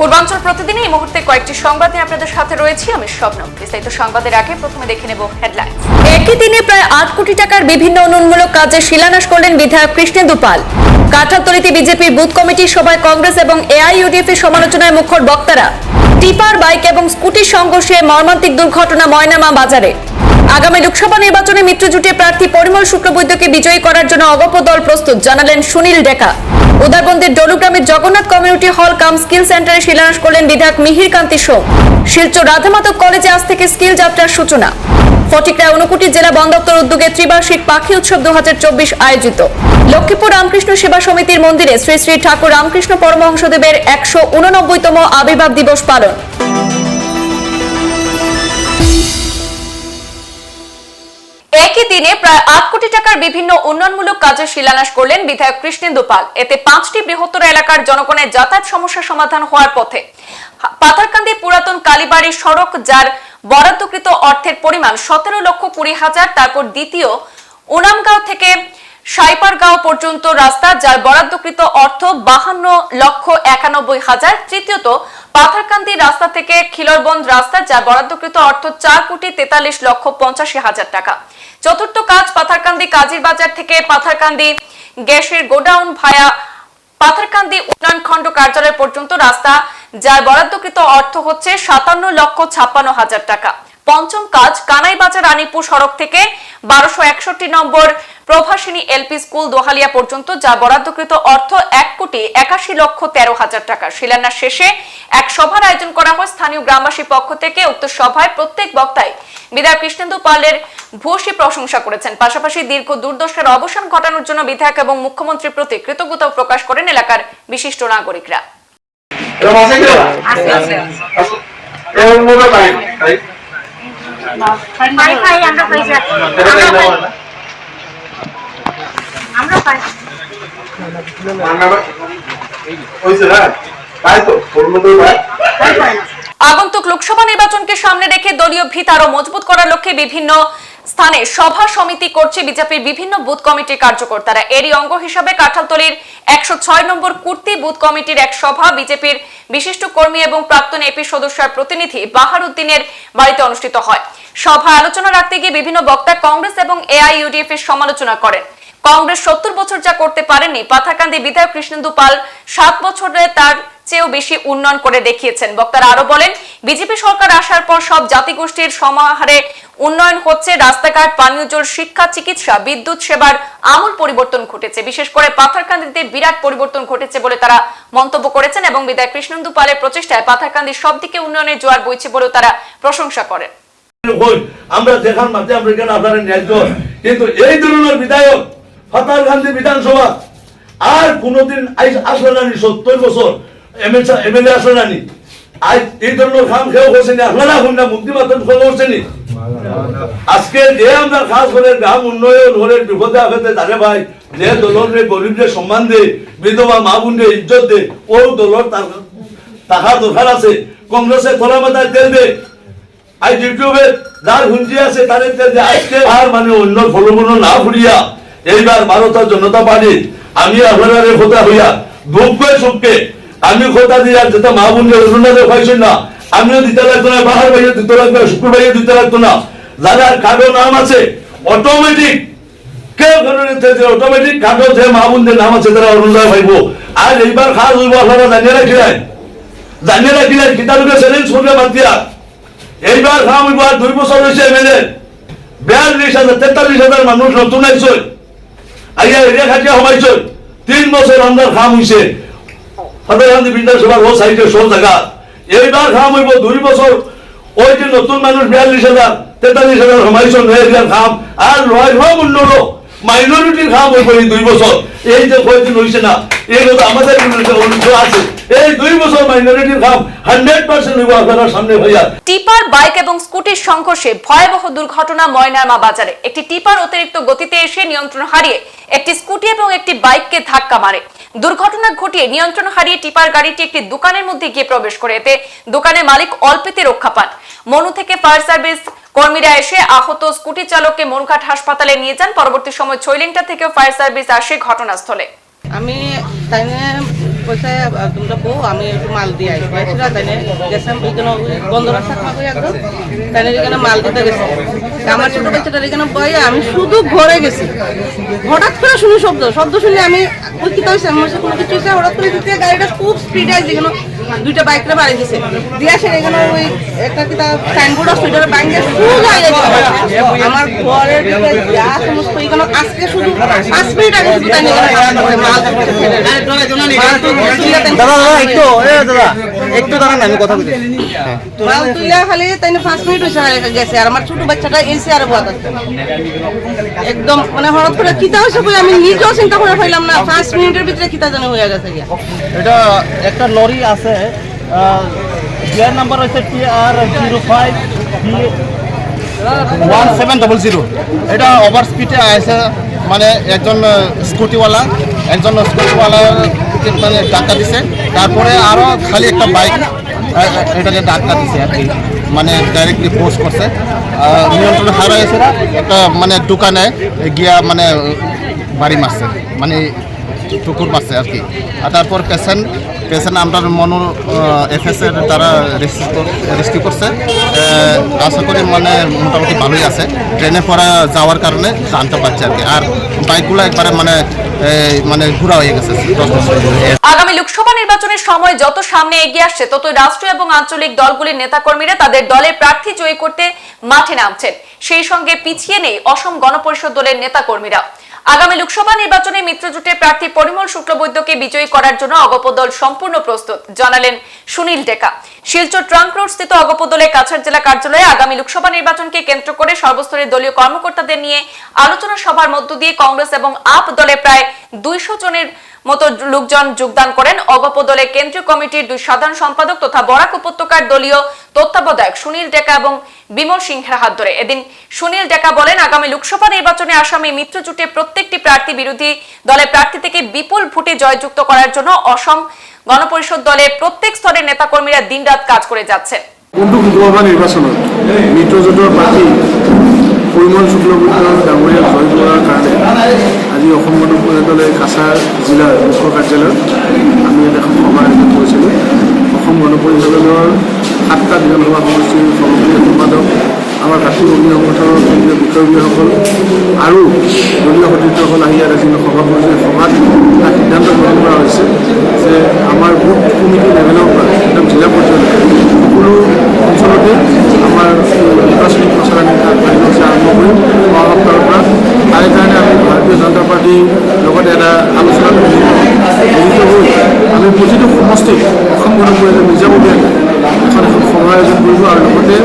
পূর্বাঞ্চল প্রতিদিন এই মুহূর্তে কয়েকটি সংবাদ নিয়ে আপনাদের সাথে রয়েছি। আমি স্বপ্নম বিস্তারিত সংবাদের আগে প্রথমে দেখে নেব হেডলাইন একই দিনে প্রায় আট কোটি টাকার বিভিন্ন উন্নয়নমূলক কাজে শিলান্যাস করলেন বিধায়ক কৃষ্ণেন্দু পাল কাঁঠালতলিতে বিজেপির বুথ কমিটির সভায় কংগ্রেস এবং এআইইউডিএফ এর সমালোচনায় মুখর বক্তারা। টিপার বাইক এবং স্কুটির সংঘর্ষে মর্মান্তিক দুর্ঘটনা ময়নামা বাজারে। আগামী লোকসভা নির্বাচনে মিত্রজোটে প্রার্থী পরিমল শুক্লবৈদ্যকে বিজয়ী করার জন্য অগপ দল প্রস্তুত, জানালেন সুনীল ডেকা। উদারবন্দের ডলুগ্রামের Jagannath community hall cum skill সেন্টারে শিলান্যাস করলেন বিধায়ক মিহির কান্তি সোম। শিলচর রাধামাধব কলেজে আজ থেকে স্কিল যাত্রার সূচনা। ফটিকরায় ঊনকোটি জেলা বন দপ্তর উদ্যোগে ত্রিবার্ষিক পাখি উৎসব দু হাজার চব্বিশ আয়োজিত। লক্ষ্মীপুর রামকৃষ্ণ সেবা সমিতির মন্দিরে শ্রী শ্রী ঠাকুর রামকৃষ্ণ পরমহংসদেবের একশো উননব্বইতম আবির্ভাব দিবস পালন। একই দিনে প্রায় আট কোটি টাকার বিভিন্ন উন্নয়নমূলক কাজের শিলান্যাস করলেন বিধায়ক কৃষ্ণেন্দু পাল। এতে পাঁচটি বৃহত্তর এলাকার জনগণের যাতায়াত সমস্যা সমাধান হওয়ার পথে পাথারকান্দি পুরাতন কালীবাড়ি সড়ক, যার বরাদ্দকৃত অর্থের পরিমাণ সতেরো লক্ষ কুড়ি হাজার, তারপর দ্বিতীয় উনামগাঁও থেকে সাইপারগাঁও পর্যন্ত রাস্তা, যার বরাদ্দকৃত অর্থ বাহান্ন লক্ষ একানব্বই হাজার। তৃতীয়ত, পাথারকান্দি রাস্তা থেকে খিলরবন্দ রাস্তা, যার বরাদ্দকৃত অর্থ চার কোটি তেতাল্লিশ লক্ষ পঞ্চাশি হাজার টাকা। চতুর্থ কাজ পাথারকান্দি কাজীর বাজার থেকে পাথারকান্দি গ্যাসের গোডাউন ভায়া পাথারকান্দি উন্নয়ন খণ্ড কার্যালয় পর্যন্ত রাস্তা, যার বরাদ্দকৃত অর্থ হচ্ছে সাতান্ন লক্ষ ছাপ্পান্ন হাজার টাকা। পঞ্চম কাজ কানাইবাজার রানীপুর সড়ক থেকে বারোশো একষট্টি নম্বর প্রভাসিনী এলপি স্কুল দোহালিয়া পর্যন্ত যা বরাদ্দকৃত অর্থ এক কোটি একাশি লক্ষ তেরো হাজার টাকা। শিলান্যাস শেষে এক সভার আয়োজন করা হয় স্থানীয় গ্রামবাসীর পক্ষ থেকে। উক্ত সভায় প্রত্যেক বক্তায় বিধায়ক কৃষ্ণেন্দু পালের ভূয়সী প্রশংসা করেছেন। পাশাপাশি দীর্ঘ দুর্দশার অবসান ঘটানোর জন্য বিধায়ক এবং মুখ্যমন্ত্রীর প্রতি কৃতজ্ঞতাও প্রকাশ করেন এলাকার বিশিষ্ট নাগরিকরা। আমরা আমরা আগন্তুক লোকসভা নির্বাচনকে সামনে রেখে দলীয় ভিত আরও মজবুত করার লক্ষ্যে বিভিন্ন স্থানে সভা সমিতি করছে বিজেপির বিভিন্ন বুথ কমিটির কার্যকর্তারা। এরই অঙ্গ হিসাবে কাঁঠালতলির একশো ছয় নম্বর কুর্তি বুথ কমিটির এক সভা বিজেপির বিশিষ্ট কর্মী এবং প্রাক্তন এপি সদস্যের প্রতিনিধি বাহার উদ্দিনের বাড়িতে অনুষ্ঠিত হয়। সভা আলোচনা রাখতে গিয়ে বিভিন্ন বক্তা কংগ্রেস এবং এআইইউডিএফ এর সমালোচনা করেন। কংগ্রেস সত্তর বছর যা করতে পারেনি পাথাকান্দি বিধায়ক কৃষ্ণেন্দু পাল সাত বছরে তার চেয়েও বেশি উন্নয়ন করে দেখিয়েছেন। বক্তারা আরও বলেন, বিজেপি সরকার আসার পর সব জাতিগোষ্ঠীর সমাহারে উন্নয়ন হচ্ছে, রাস্তাঘাট পানীয় জল শিক্ষা, চিকিৎসা, বিদ্যুৎ সেবার আমূল পরিবর্তন ঘটেছে। বিশেষ করে পাথারকান্দিতে বিরাট পরিবর্তন ঘটেছে বলে তারা মন্তব্য করেছেন এবং বিধায়ক কৃষ্ণেন্দু পালের প্রচেষ্টায় পাথারকান্দির সব দিকে উন্নয়নের জোয়ার বইছে বলেও তারা প্রশংসা করেন। আমরা দেখার মাঝে আমরা কেন আপনারা ন্যায্য কিন্তু এই ধরনের বিধায়ক ফাতার গান্ধী বিধানসভা আর আসলে নানি সত্তর বছর। এমএলএ আসলে নানি সম্মান দে, বিধবা মা বোনদের ইজ্জত দে, ও দলের টাকা দরকার আছে। কংগ্রেসে খোলা মাথায় তেল দে। আজ ইউটিউবে যার হুঞ্জি আছে তাদের যে আজকে আর মানে অন্য ফলগুলো না ফুরিয়া এইবার ভারতীয় জনতা পার্টি, আমি আপনারা কথা হইয়া দুঃখে সুখকে আমি কথা দিয়া যেটা মা অরুণাদে পাইছেন না, আমিও দিতে লাগতো না, বাহার ভাইও দিতে লাগতো না, শুক্র ভাইও দিতে লাগতো না, যারা কারও নাম আছে অটোমেটিক কেউ অটোমেটিক কাগজ যে মা বোনদের নাম আছে, তারা অরুণাদয় পাইব। আর এইবার খাস হইব, আপনারা জানিয়ে রাখিলেন জানিয়ে রাখিলেন, কিতাবকে চ্যালেঞ্জ করবে মাতিয়া এইবার কাম হইব আর দুই বছর হয়েছে এমএলএ বিয়াল্লিশ হাজার, তেতাল্লিশ হাজার মানুষ নতুন আইছে আইয়া এরিয়া খাটিয়া হমাইছে তিন বছর আমরা হইছে। হাজার গান্ধী বিধানসভার ও সাইডে সব জায়গা। এইবার কাম হইব দুই বছর। ওই যে নতুন মানুষ বিয়াল্লিশ হাজার, তেতাল্লিশ হাজার হমাইছে এরিয়ার কাম আর লয় সব উন্নত মাইনরিটির কাম হইব এই দুই বছর। এই যে কয়েকদিন হইছে না, এই কথা আমাদের আছে। এই দুই বছর মাইনরিটির কাম হান্ড্রেড পার্সেন্ট হইব আপনারা সামনে হইয়া টিপার বাইক এবং স্কুটির সংঘর্ষে ভয়াবহ দুর্ঘটনা ময়নারমা বাজারে। একটি টিপার অতিরিক্ত গতিতে এসে নিয়ন্ত্রণ হারিয়ে একটি স্কুটি এবং একটি বাইককে ধাক্কা মারে। দুর্ঘটনা ঘটিয়ে নিয়ন্ত্রণ হারিয়ে টিপার গাড়িটি একটি দোকানের মধ্যে গিয়ে প্রবেশ করে। এতে দোকানের মালিক অল্পেতে রক্ষা পান। মনু থেকে ফায়ার সার্ভিস কর্মীরা এসে আহত স্কুটি চালককে মনুঘাট হাসপাতালে নিয়ে যান। পরবর্তী সময় ছৈলিংটা থেকেও ফায়ার সার্ভিস আসে ঘটনাস্থলে। আমি তাইনে কইছে তোমরা বউ আমি একটু মাল দিয়ে আই গেছিল তাই গেছে এখানে বন্ধ রাস্তা থাকো একদম তাই এখানে মাল দিতে গেছে। আমার ছোট বাচ্চাটার এখানে বয়ে আমি শুধু ঘরে গেছি। হঠাৎ করে শুনি শব্দ শব্দ শুনে আমি ওই কি হয়েছে। আমার সাথে কোনো কিছু হঠাৎ করে দিতে গাড়িটা খুব স্পিডে আছে এখানে দুইটা বাইকটা বাড়ি দিছে। দিয়ে সে এখানে ওই একটা কি তার সাইনবোর্ড আছে ওইটার বাইকে গেছে। আমার ঘরের যা সমস্ত এখানে আজকে শুধু পাঁচ মিনিট আগে শুধু তাই মাল দাদা দাদা একটু এ দাদা একটু দাঁড়ান আমি কথা বলি মাল খালি তাই পাঁচ মিনিট হয়েছে গেছে। আর আমার ছোট বাচ্চাটা এসে আর বলা একদম মানে হঠাৎ করে কিতা হয়েছে বলে আমি নিজেও চিন্তা করে পাইলাম না পাঁচ মিনিটের ভিতরে কিতা জানি হয়ে গেছে এটা একটা লরি আছে ইয়ার নাম্বার হচ্ছে T R zero five one seven double zero. এটা ওভার স্পিডে আছে মানে একজন স্কুটিওয়ালা একজন স্কুটিওয়ালা মানে ধাক্কা দিছে। তারপরে আরও খালি একটা বাইক এটাকে ধাক্কা দিছে আর কি। মানে ডাইরেক্টলি পোস্ট করছে। নিয়ন্ত্রণ হারা একটা মানে দোকানে গিয়া মানে বাড়ি মারছে। মানে টুকুর মারছে আর কি। আর তারপর পেশেন্ট পেশেন্ট আমরা মনো এফএস এর দ্বারা রেস্কিউ করছে। আশা করি মানে মোটামুটি ভালোই আছে। ট্রেনে পড়া যাওয়ার কারণে জানতে পারছে আর কি। আর বাইকগুলো একবারে মানে মানে ঘোরা হয়ে গেছে আগামী লোকসভা নির্বাচনের সময় যত সামনে এগিয়ে আসছে তত রাষ্ট্রীয় এবং আঞ্চলিক দলগুলির নেতাকর্মীরা তাদের দলের প্রার্থী জয়ী করতে মাঠে নামছেন। সেই সঙ্গে পিছিয়ে নেই অসম গণপরিষদ দলের নেতাকর্মীরা আগামী লোকসভা নির্বাচনে মিত্রজোটে প্রার্থী পরিমল শুক্লবৈদ্যকে বিজয়ী করার জন্য অগপ দল সম্পূর্ণ প্রস্তুত, জানালেন সুনীল ডেকা শিলচর ট্রাঙ্ক রোড স্থিত অগপ দলের কাছাড় জেলা কার্যালয়ে আগামী লোকসভা নির্বাচনকে কেন্দ্র করে সর্বস্তরের দলীয় কর্মকর্তাদের নিয়ে আলোচনা সভার মধ্য দিয়ে কংগ্রেস এবং আপ দলে প্রায় দুইশো জনের মতো লোকজন যোগদান করেন। অগপ দলের কেন্দ্রীয় কমিটির দুই সাধারণ সম্পাদক তথা বরাক উপত্যকার দলীয় তত্ত্বাবধায়ক সুনীল ডেকা এবং বিমল সিংহের হাত ধরে। এদিন সুনীল ডেকা বলেন, আগামী লোকসভা নির্বাচনে আসামে মিত্র জোটে প্রত্যেকটি প্রার্থী বিরোধী দলের প্রার্থী থেকে বিপুল ভোটে জয়যুক্ত করার জন্য অসম গণপরিষদ দলের প্রত্যেক স্তরের নেতাকর্মীরা দিনরাত কাজ করে যাচ্ছে। লোকসভা নিৰ্বাচনত মিত্ৰজোঁটৰ প্ৰাৰ্থী পৰিমল শুক্লবৈদ্য ডাঙৰীয়াক জয় কৰাৰ কাৰণে আজি অসম গণ পৰিষদ দলে কাছাৰ কাৰ্যালয়ত আমি এখন সভা আয়োজন কৰিছিলোঁ। অসম গণ পৰিষদ সাতটা বিধানসভা সমষ্টিৰ সভাপতি সম্পাদক, আমাৰ কৰ্মী সংগঠনৰ কেন্দ্ৰীয় বিষয়ববীয়াসকল আৰু দলীয় সতীৰ্থসকল আহি ইয়াত আজি সভা কৰিছে। সভাত এটা সিদ্ধান্ত গ্ৰহণ কৰা হৈছে যে আমাৰ বুথ কমিটি লেভেলৰ পৰা, একদম জিলা পৰ্যায়লৈকে সকলো অঞ্চলতে আমাৰ নিৰ্বাচনী প্ৰচাৰ আমি আগবাঢ়ি অহা সপ্তাহৰ পৰা তাৰে কাৰণে আমি ভাৰতীয় জনতা পাৰ্টিৰ লগতে এটা আলোচনাত মিলিত হৈ আমি প্ৰতিটো সমষ্টিত অসম গণ পৰিষদে নিজাববীয়াকৈ এখন এখন সভা আয়োজন কৰিব আৰু লগতে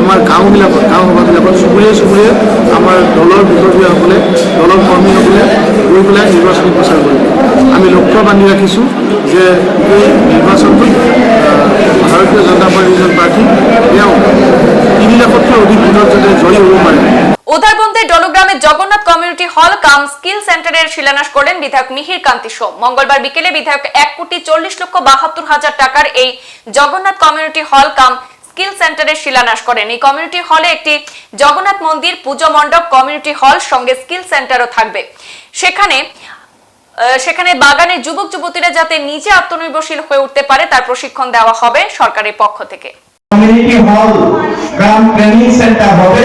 আমাৰ গাঁওবিলাকত গাঁও সভাবিলাকত চুবুৰীয়ে চুবুৰীয়ে আমাৰ দলৰ বিষয়ববীয়াসকলে দলৰ কৰ্মীসকলে গৈ পেলাই নিৰ্বাচনী প্ৰচাৰ কৰিব আমি লক্ষ্য বান্ধি ৰাখিছোঁ যে এই নিৰ্বাচনটোত ভাৰতীয় জনতা পাৰ্টীৰ প্ৰাৰ্থী, তেওঁ তিনি লাখতকৈ অধিক ভোটত যাতে জয়ী হ'ব পাৰে উদারবন্দে ডলগ্রামে Jagannath community hall cum skill সেন্টারের শিলান্যাস করলেন বিধায়ক মিহির কান্তি সোম। মঙ্গলবার বিকেলে বিধায়ক এক কোটি চল্লিশ লক্ষ বাহাত্তর হাজার টাকার এই Jagannath community hall cum skill সেন্টারের শিলান্যাস করেন। এই কমিউনিটি হলে একটি জগন্নাথ মন্দির, পুজো মণ্ডপ, কমিউনিটি হল সঙ্গে স্কিল সেন্টারও থাকবে। সেখানে সেখানে বাগানের যুবক যুবতীরা যাতে নিজে আত্মনির্ভরশীল হয়ে উঠতে পারে, তার প্রশিক্ষণ দেওয়া হবে সরকারের পক্ষ থেকে। কমিউনিটি হল গ্রাম ট্রেনিং সেন্টার হবে।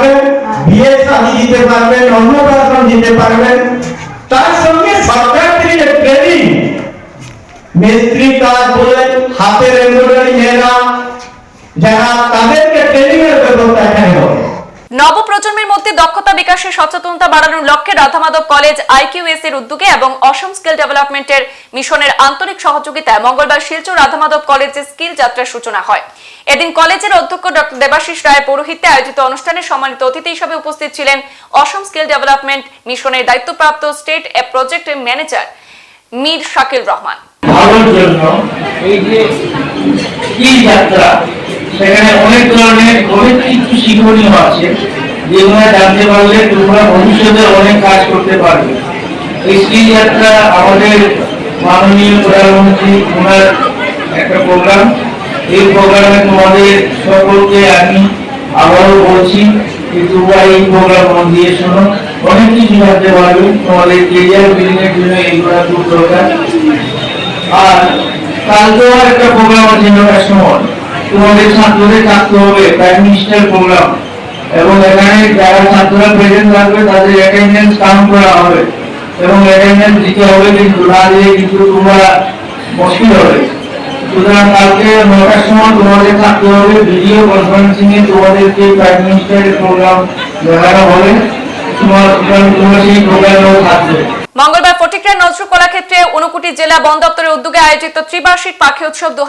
পারবেন, অন্নপ্রাশন দিতে পারবেন। তার সঙ্গে সরকার থেকে ট্রেনিং মিস্ত্রি কাজ বলেন হাতের এমব্রয়ডারি মেয়েরা, যারা তাদেরকে ট্রেনিং এর ব্যবস্থা এখানে হবে। নবপ্রজন্মের মধ্যে দক্ষতা বিকাশে সচেতনতা বাড়ানোর লক্ষ্যে রাধামাধব কলেজ আইকিউএস এর উদ্যোগে এবং অসম স্কিল ডেভেলপমেন্টের মিশনের আন্তরিক সহযোগিতায় মঙ্গলবার শিলচর রাধামাধব কলেজে স্কিল যাত্রার সূচনা হয়। এদিন কলেজের অধ্যক্ষ ডক্টর দেবাশিস রায়ের পৌরোহিত্যে আয়োজিত অনুষ্ঠানে সম্মানিত অতিথি হিসেবে উপস্থিত ছিলেন অসম স্কিল ডেভেলপমেন্ট মিশনের দায়িত্বপ্রাপ্ত state project manager Mir Shakil Rahman. সেখানে অনেক ধরনের অনেক কিছু শিক্ষণীয় আছে, যেগুলো জানতে পারলে তোমরা ভবিষ্যতে অনেক কাজ করতে পারবে। এই স্কিল যাত্রা আমাদের মাননীয় প্রধানমন্ত্রী ওনার একটা প্রোগ্রাম এই প্রোগ্রামে তোমাদের সকলকে আমি আবারও বলছি যে তোমরা এই প্রোগ্রাম মন দিয়ে শোনো। অনেক কিছু জানতে পারবে। তোমাদের কেরিয়ার বিল্ডিং এর জন্য এইগুলো খুব দরকার। আর কালকেও একটা প্রোগ্রাম আছে, নটার সময়। তোমাদের ছাত্রদের থাকতে হবে প্রাইম মিনিস্টার প্রোগ্রাম এবং এখানে যারা ছাত্ররা প্রেজেন্ট থাকবে, তাদের অ্যাটেন্ডেন্স কাউন্ট করা হবে। এবং অ্যাটেন্ডেন্স দিতে হবে কিন্তু, না দিয়ে কিন্তু তোমরা মুশকিল হবে। সুতরাং নটার সময় তোমাদের থাকতে হবে ভিডিও কনফারেন্সিং এ তোমাদেরকে প্রাইম মিনিস্টারের প্রোগ্রাম দেখানো হবে মঙ্গলবার ফটিকরা নজরুল কলাক্ষেত্রে ঊনকোটি জেলা বন দপ্তরের উদ্যোগে আয়োজিত ত্রিবার্ষিক পাখি উৎসব দু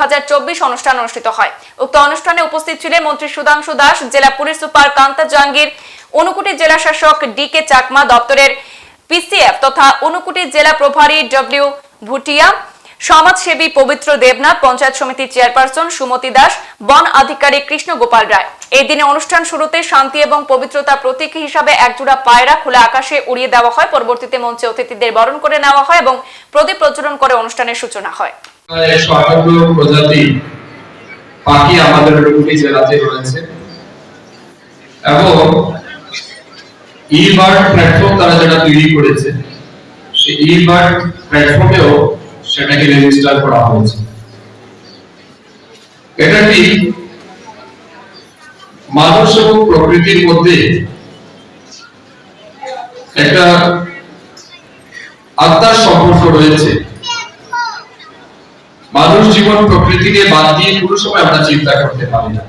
অনুষ্ঠান অনুষ্ঠিত হয়। উক্ত অনুষ্ঠানে উপস্থিত ছিলেন মন্ত্রী সুধাংশু দাস, জেলা পুলিশ সুপার কান্তা জাহাঙ্গীর, ঊনকোটি জেলা শাসক ডি কে চাকমা দপ্তরের পিসিএফ তথা ঊনকোটি জেলা প্রভারী ডব্লিউ ভুটিয়া সমাজসেবী পবিত্র দেবনাথ, পঞ্চায়েত সমিতির চেয়ারপারসন সুমতি দাস, বন আধিকারিক কৃষ্ণ গোপাল রায়। এই দিনে অনুষ্ঠান শুরুতে শান্তি এবং পবিত্রতার প্রতীক হিসাবে একজোড়া পায়রা খোলা আকাশে উড়িয়ে দেওয়া হয়। পরবর্তীতে মঞ্চে অতিথিদের বরণ করে নেওয়া হয় এবং প্রদীপ প্রজ্বলন করে অনুষ্ঠানের সূচনা হয়। প্রজাতি পাখি আমাদের জেলাতে রয়েছে। এবং ই বার্ড প্ল্যাটফর্ম তারা যেটা তৈরি করেছে, সেই ই বার্ড প্ল্যাটফর্মেও সেটাকে রেজিস্টার করা হয়েছে। এটা কি মানুষ এবং প্রকৃতির মধ্যে একটা আত্মার সম্পর্ক রয়েছে? মানুষ জীবন প্রকৃতিকে বাদ দিয়ে কোনো সময় আমরা চিন্তা করতে পারি না।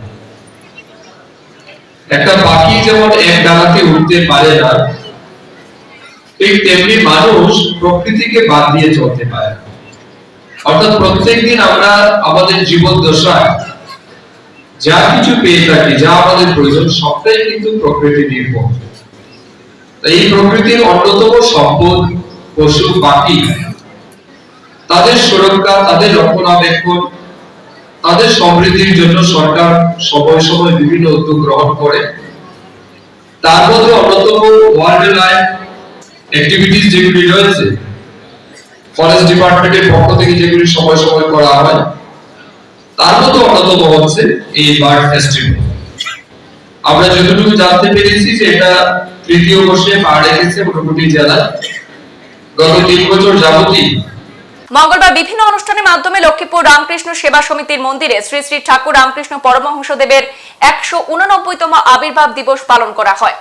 একটা পাখি যেমন এক ডানাতে উঠতে পারে না, ঠিক তেমনি মানুষ প্রকৃতিকে বাদ দিয়ে চলতে পারে না। অর্থাৎ প্রত্যেকদিন আমরা আমাদের জীবন দশায় যা কিছু পেয়ে থাকি, যা আমাদের প্রয়োজন, সবটাই কিন্তু প্রকৃতি নির্ভর। এই প্রকৃতির অন্যতম সম্পদ, পশু, পাখি, তাদের সুরক্ষা, তাদের রক্ষণাবেক্ষণ, তাদের সমৃদ্ধির জন্য সরকার সময় সময় বিভিন্ন উদ্যোগ গ্রহণ করে। তার মধ্যে অন্যতম ওয়ার্ল্ড লাইফ অ্যাক্টিভিটিস যেগুলি রয়েছে ফরেস্ট ডিপার্টমেন্টের পক্ষ থেকে যেগুলি সময় সময় করা হয়, তার মধ্যে অন্যতম হচ্ছে এই বার্ড ফেস্টিভ্যাল আমরা যতটুকু জানতে পেরেছি যে এটা তৃতীয় বর্ষে পা রেখেছে ঊনকোটি জেলায়। গত তিন বছর যাবতই মঙ্গলবার বিভিন্ন অনুষ্ঠানের মাধ্যমে লক্ষ্মীপুর রামকৃষ্ণ সেবা সমিতির মন্দিরে শ্রী শ্রী ঠাকুর রামকৃষ্ণ পরমহংসদেবের একশো উননব্বইতম আবির্ভাব দিবস পালন করা হয়।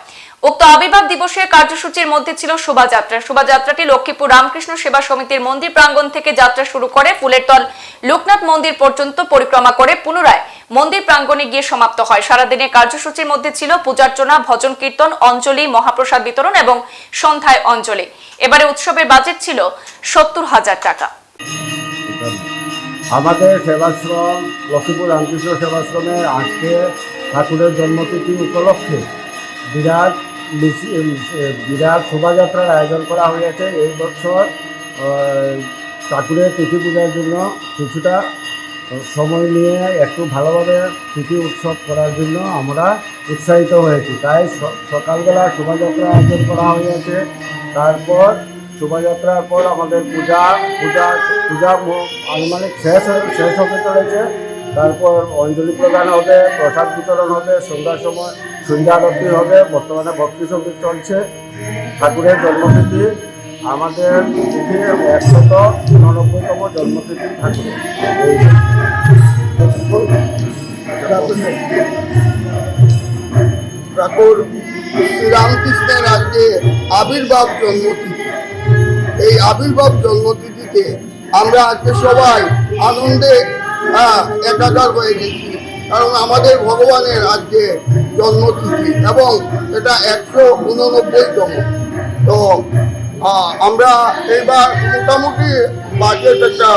উক্ত আবির্ভাব দিবসের কার্যসূচির মধ্যে ছিল শোভাযাত্রা। শোভাযাত্রাটি লক্ষ্মীপুর রামকৃষ্ণ সেবা সমিতির মন্দির প্রাঙ্গণ থেকে যাত্রা শুরু করে ফুলের তল লোকনাথ মন্দির পর্যন্ত পরিক্রমা করে পুনরায় মন্দির প্রাঙ্গণে গিয়ে সমাপ্ত হয়। সারাদিনের কার্যসূচির মধ্যে ছিল পূজার্চনা, ভজন কীর্তন, অঞ্জলি, মহাপ্রসাদ বিতরণ এবং সন্ধ্যায় অঞ্জলি। এবারে উৎসবের বাজেট ছিল সত্তর হাজার টাকা। আমাদের সেবাশ্রম, লক্ষ্মীপুর রামকৃষ্ণ সেবাশ্রমের আজকে ঠাকুরের জন্মতিথি উপলক্ষে বিরাট বিরাট শোভাযাত্রার আয়োজন করা হয়েছে এই বছর ঠাকুরের তিথি পূজার জন্য কিছুটা সময় নিয়ে একটু ভালোভাবে তিথি উৎসব করার জন্য আমরা উৎসাহিত হয়েছি। তাই সকালবেলা শোভাযাত্রা আয়োজন করা হয়েছে। তারপর শোভাযাত্রার পর আমাদের পূজা পূজা পূজা আনুমানিক শেষ শেষ হতে চলেছে। তারপর অঞ্জলি প্রদান হবে, প্রসাদ বিতরণ হবে, সন্ধ্যার সময় সন্ধ্যা আরতি হবে বর্তমানে ভক্তি সংগীত চলছে ঠাকুরের জন্মতিথি আমাদের তিথি একশত উননব্বইতম জন্মতিথি ঠাকুর শ্রীরামকৃষ্ণের আজকে আবির্ভাব জন্মতিথি। এই আবির্ভাব জন্মতিথিতে আমরা আজকে সবাই আনন্দে আহ, একাকার হয়ে গেছি। কারণ আমাদের ভগবানের আজকে জন্মতিথি এবং এটা একশো উননব্বইতম তো আমরা এইবার মোটামুটি বাজেট একটা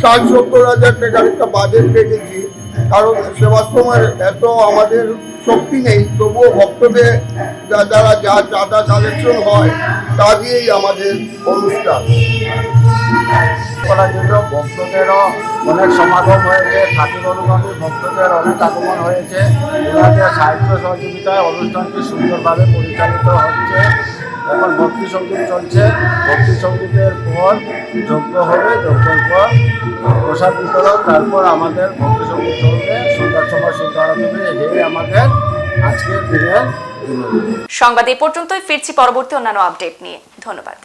ষাট সত্তর হাজার টাকার একটা বাজেট রেখেছি কারণ সেবাশ্রমের এত আমাদের শক্তি নেই, তবুও ভক্তদের যারা যা চাঁদা কালেকশন হয়, তা দিয়েই আমাদের অনুষ্ঠান। করার জন্য ভক্তদেরও অনেক সমাগম হয়েছে, ঠাকুর অনুগামী ভক্তদের অনেক আগমন হয়েছে। ওনাদের সাহিত্য সহযোগিতায় অনুষ্ঠানটি সুন্দরভাবে পরিচালিত হচ্ছে। এখন ভক্তি সংগীত চলছে। ভক্তি সঙ্গীতের পর যজ্ঞ হবে, যজ্ঞের পর প্রসাদ বিতরণ, তারপর আমাদের ভক্তি সংগীত চলবে। সন্ধ্যার সময় সন্ধ্যা হবে এই আমাদের আজকের দিনের সংবাদ এই পর্যন্তই। ফিরছি পরবর্তী অন্যান্য আপডেট নিয়ে। ধন্যবাদ।